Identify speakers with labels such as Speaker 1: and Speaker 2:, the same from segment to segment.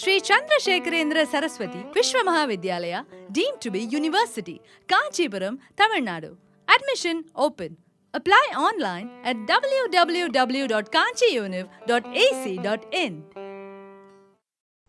Speaker 1: Shri Chandrasekharendra Saraswati Vishwa Mahavidyalaya deemed to be university Kanchipuram Tamil Nadu. Admission open apply online at WWW dot Kanchi Kanchi univ dot ac dot in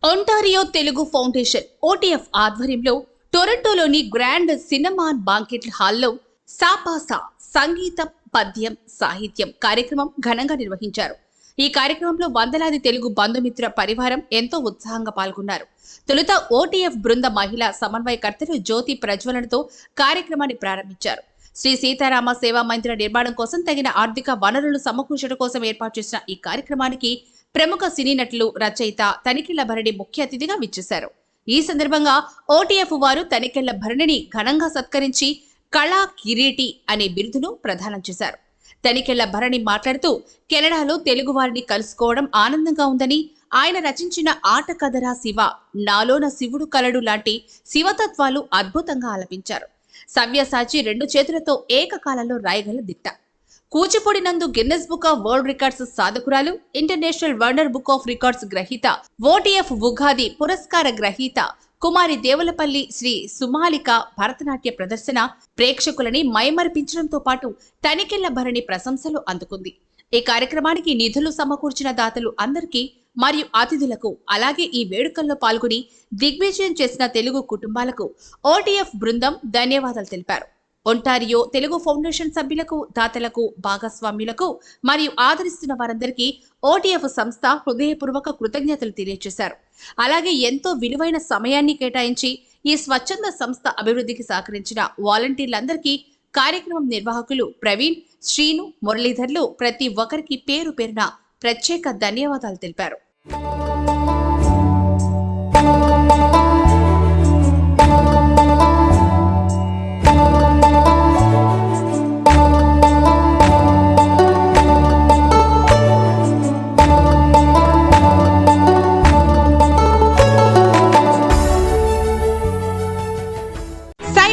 Speaker 2: Ontario Telugu foundation OTF ఆధ్వర్యంలో టొరంటోలోని grand cinema banquet హాల్లో సాపాసా సంగీతం పద్యం సాహిత్యం కార్యక్రమం ఘనంగా నిర్వహించారు. ఈ కార్యక్రమంలో వందలాది తెలుగు బంధుమిత్ర పరివారం ఎంతో ఉత్సాహంగా పాల్గొన్నారు. తొలుత ఓటీఎఫ్ బృంద మహిళా సమన్వయకర్తలు జ్యోతి ప్రజ్వలనతో కార్యక్రమాన్ని ప్రారంభించారు. శ్రీ సీతారామ సేవా మందిర నిర్మాణం కోసం తగిన ఆర్థిక వనరులు సమకూర్చడం కోసం ఏర్పాటు చేసిన ఈ కార్యక్రమానికి ప్రముఖ సినీ నటులు రచయిత తనిఖీల భరణి ముఖ్య అతిథిగా విచ్చేశారు. ఈ సందర్భంగా ఓటీఎఫ్ వారు తనికెళ్ళ భరణిని ఘనంగా సత్కరించి కళా కిరీటి అనే బిరుదును ప్రదానం చేశారు. తనికెళ్ళ భరణి మాట్లాడుతూ కెనడాలో తెలుగు వారిని కలుసుకోవడం ఆనందంగా ఉందని ఆయన రచించిన ఆట కథరా శివ. నాలోన శివుడు కలడు లాంటి శివతత్వాలు అద్భుతంగా ఆలపించారు. సవ్యసాచి రెండు చేతులతో ఏకకాలంలో రాయగల దిట్ట. కూచిపూడి నందు Guinness book of world records సాధకురాలు international wonder book of records గ్రహీత ఓటీఎఫ్ ఉగాది పురస్కార గ్రహీత కుమారి దేవులపల్లి శ్రీ సుమాలిక భరతనాట్య ప్రదర్శన ప్రేక్షకులని మైమరిపించడంతో పాటు తనికెళ్ళ భరణి ప్రశంసలు అందుకుంది. ఈ కార్యక్రమానికి నిధులు సమకూర్చిన దాతలు అందరికీ మరియు అతిథులకు అలాగే ఈ వేడుకల్లో పాల్గొని దిగ్విజయం చేసిన తెలుగు కుటుంబాలకు ఓటీఎఫ్ బృందం ధన్యవాదాలు తెలిపారు. ఒంటారియో తెలుగు ఫౌండేషన్ సభ్యులకు దాతలకు భాగస్వామ్యులకు మరియు ఆదరిస్తున్న వారందరికీ ఓటీఎఫ్ సంస్థ హృదయపూర్వక కృతజ్ఞతలు తెలియజేశారు అలాగే ఎంతో విలువైన సమయాన్ని కేటాయించి ఈ స్వచ్ఛంద సంస్థ అభివృద్ధికి సహకరించిన వాలంటీర్లందరికీ కార్యక్రమం నిర్వాహకులు ప్రవీణ్ శ్రీను మురళీధర్లు ప్రతి ఒక్కరికి పేరు పేరున ప్రత్యేక ధన్యవాదాలు తెలిపారు.